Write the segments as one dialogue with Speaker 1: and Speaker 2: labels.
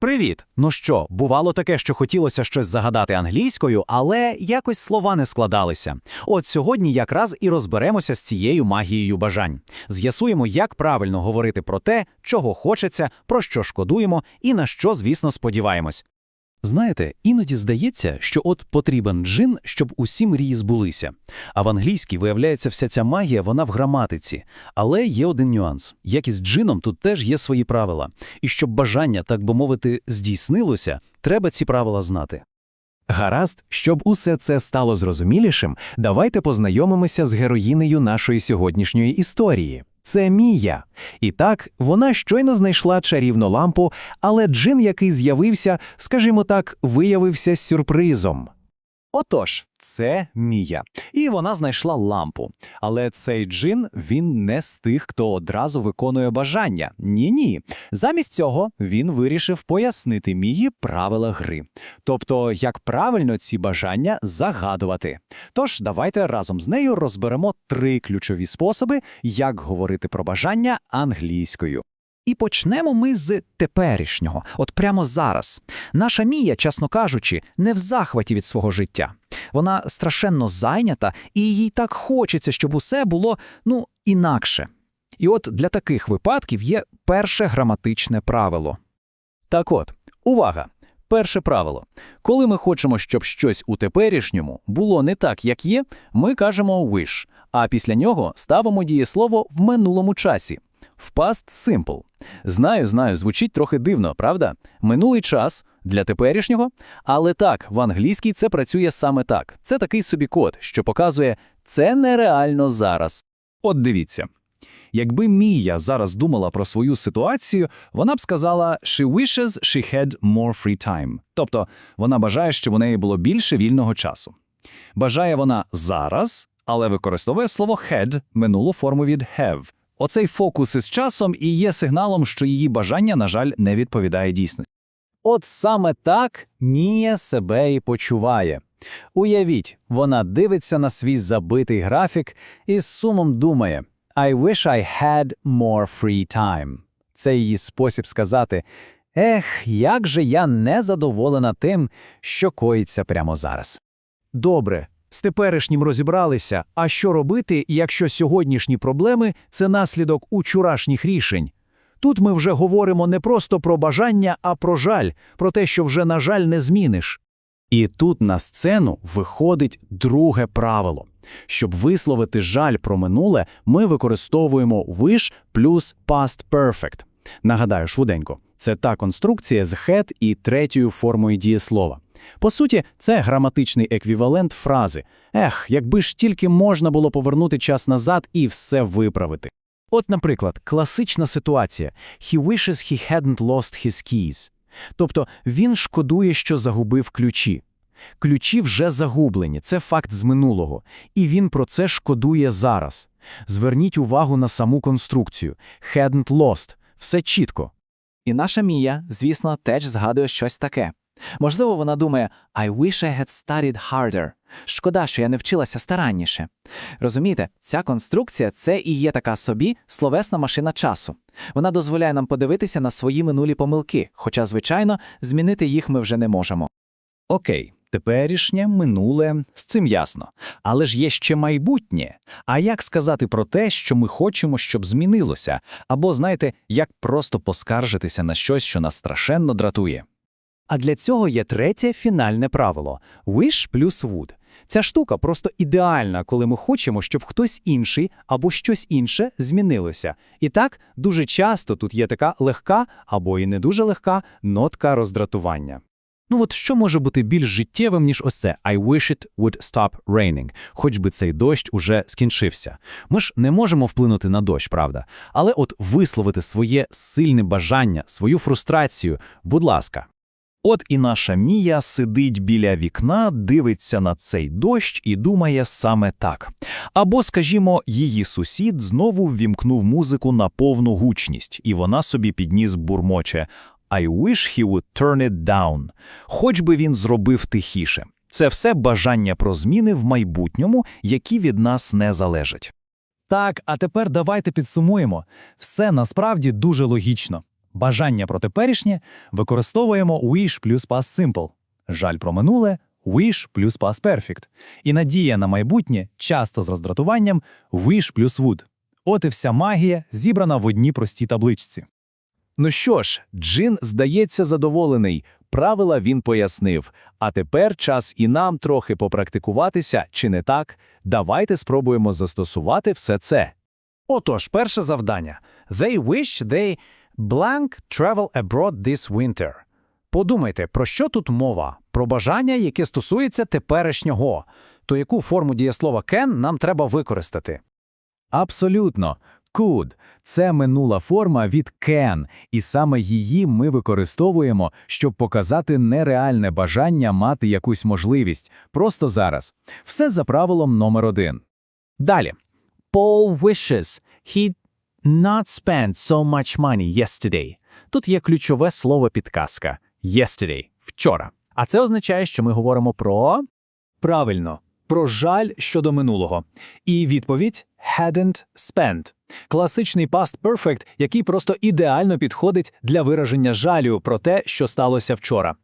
Speaker 1: Привіт! Ну що, бувало таке, що хотілося щось загадати англійською, але якось слова не складалися. От сьогодні якраз і розберемося з цією магією бажань. З'ясуємо, як правильно говорити про те, чого хочеться, про що шкодуємо і на що, звісно, сподіваємось.
Speaker 2: Знаєте, іноді здається, що от потрібен джин, щоб усі мрії збулися. А в англійській, виявляється, вся ця магія, вона в граматиці. Але є один нюанс. Як з джином, тут теж є свої правила. І щоб бажання, так би мовити, здійснилося, треба ці правила знати.
Speaker 3: Гаразд, щоб усе це стало зрозумілішим, давайте познайомимося з героїнею нашої сьогоднішньої історії. Це Мія. І так, вона щойно знайшла чарівну лампу, але джин, який з'явився, скажімо так, виявився сюрпризом.
Speaker 1: Отож, це Мія. І вона знайшла лампу. Але цей джин, він не з тих, хто одразу виконує бажання. Ні-ні. Замість цього він вирішив пояснити Мії правила гри. Тобто, як правильно ці бажання загадувати. Тож, давайте разом з нею розберемо три ключові способи, як говорити про бажання англійською. І почнемо ми з теперішнього, от прямо зараз. Наша Мія, чесно кажучи, не в захваті від свого життя. Вона страшенно зайнята, і їй так хочеться, щоб усе було ну інакше. І от для таких випадків є перше граматичне правило.
Speaker 2: Так от, увага! Перше правило. Коли ми хочемо, щоб щось у теперішньому було не так, як є, ми кажемо wish, а після нього ставимо дієслово в минулому часі. В past simple. Знаю, знаю, звучить трохи дивно, правда? Минулий час для теперішнього, але так, в англійській це працює саме так. Це такий собі код, що показує «це нереально зараз».
Speaker 4: От дивіться. Якби Мія зараз думала про свою ситуацію, вона б сказала «she wishes she had more free time». Тобто вона бажає, щоб у неї було більше вільного часу. Бажає вона зараз, але використовує слово had, минулу форму від have. Оцей фокус із часом і є сигналом, що її бажання, на жаль, не відповідає дійсності.
Speaker 2: От саме так Нія себе і почуває. Уявіть, вона дивиться на свій забитий графік і з сумом думає «I wish I had more free time». Це її спосіб сказати «Ех, як же я не задоволена тим, що коїться прямо зараз».
Speaker 5: Добре, з теперішнім розібралися, а що робити, якщо сьогоднішні проблеми – це наслідок учорашніх рішень? Тут ми вже говоримо не просто про бажання, а про жаль, про те, що вже, на жаль, не зміниш.
Speaker 2: І тут на сцену виходить друге правило. Щоб висловити жаль про минуле, ми використовуємо wish плюс past perfect. Нагадаю швиденько, це та конструкція з had і третьою формою дієслова. По суті, це граматичний еквівалент фрази «Ех, якби ж тільки можна було повернути час назад і все виправити». От, наприклад, класична ситуація «He wishes he hadn't lost his keys». Тобто він шкодує, що загубив ключі. Ключі вже загублені, це факт з минулого, і він про це шкодує зараз. Зверніть увагу на саму конструкцію. Hadn't lost. Все чітко.
Speaker 1: І наша Мія, звісно, теж згадує щось таке. Можливо, вона думає «I wish I had studied harder». Шкода, що я не вчилася старанніше. Розумієте, ця конструкція – це і є така собі словесна машина часу. Вона дозволяє нам подивитися на свої минулі помилки, хоча, звичайно, змінити їх ми вже не можемо.
Speaker 4: Окей, теперішнє, минуле, з цим ясно. Але ж є ще майбутнє. А як сказати про те, що ми хочемо, щоб змінилося? Або, знаєте, як просто поскаржитися на щось, що нас страшенно дратує?
Speaker 5: А для цього є третє фінальне правило – wish плюс would. Ця штука просто ідеальна, коли ми хочемо, щоб хтось інший або щось інше змінилося. І так, дуже часто тут є така легка або і не дуже легка нотка роздратування.
Speaker 2: Ну от що може бути більш життєвим, ніж ось це «I wish it would stop raining», хоч би цей дощ уже скінчився. Ми ж не можемо вплинути на дощ, правда? Але от висловити своє сильне бажання, свою фрустрацію, будь ласка.
Speaker 4: От і наша Мія сидить біля вікна, дивиться на цей дощ і думає саме так. Або, скажімо, її сусід знову ввімкнув музику на повну гучність, і вона собі підніс бурмоче «I wish he would turn it down», хоч би він зробив тихіше. Це все бажання про зміни в майбутньому, які від нас не залежать.
Speaker 5: Так, а тепер давайте підсумуємо. Все насправді дуже логічно.
Speaker 6: Бажання про теперішнє використовуємо wish плюс past simple. Жаль про минуле wish плюс past perfect. І надія на майбутнє часто з роздратуванням wish плюс would. От і вся магія зібрана в одній простій табличці.
Speaker 2: Ну що ж, Джин, здається, задоволений. Правила він пояснив. А тепер час і нам трохи попрактикуватися, чи не так? Давайте спробуємо застосувати все це.
Speaker 5: Отож, перше завдання. They wish they blank travel abroad this winter. Подумайте, про що тут мова? Про бажання, яке стосується теперішнього. То яку форму дієслова can нам треба використати?
Speaker 3: Абсолютно. Could – це минула форма від can, і саме її ми використовуємо, щоб показати нереальне бажання мати якусь можливість. Просто зараз. Все за правилом номер один.
Speaker 5: Далі. Paul wishes he'd not spent so much money yesterday. Тут є ключове слово підказка yesterday – вчора. А це означає, що ми говоримо про
Speaker 6: Правильно, про жаль щодо минулого. І відповідь hadn't spent. Класичний past perfect, який просто ідеально підходить для вираження жалю про те, що сталося вчора.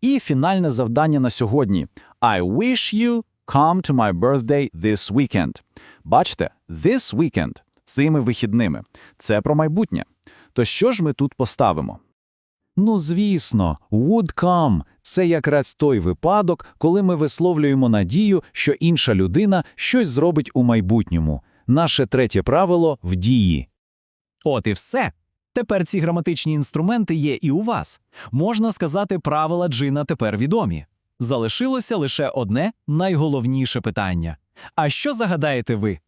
Speaker 4: І фінальне завдання на сьогодні. I wish you come to my birthday this weekend. Бачите, this weekend – цими вихідними. Це про майбутнє. То що ж ми тут поставимо? Ну, звісно, would come – це якраз той випадок, коли ми висловлюємо надію, що інша людина щось зробить у майбутньому. Наше третє правило – в дії.
Speaker 6: От і все. Тепер ці граматичні інструменти є і у вас. Можна сказати, правила Джина тепер відомі. Залишилося лише одне найголовніше питання. А що загадаєте ви?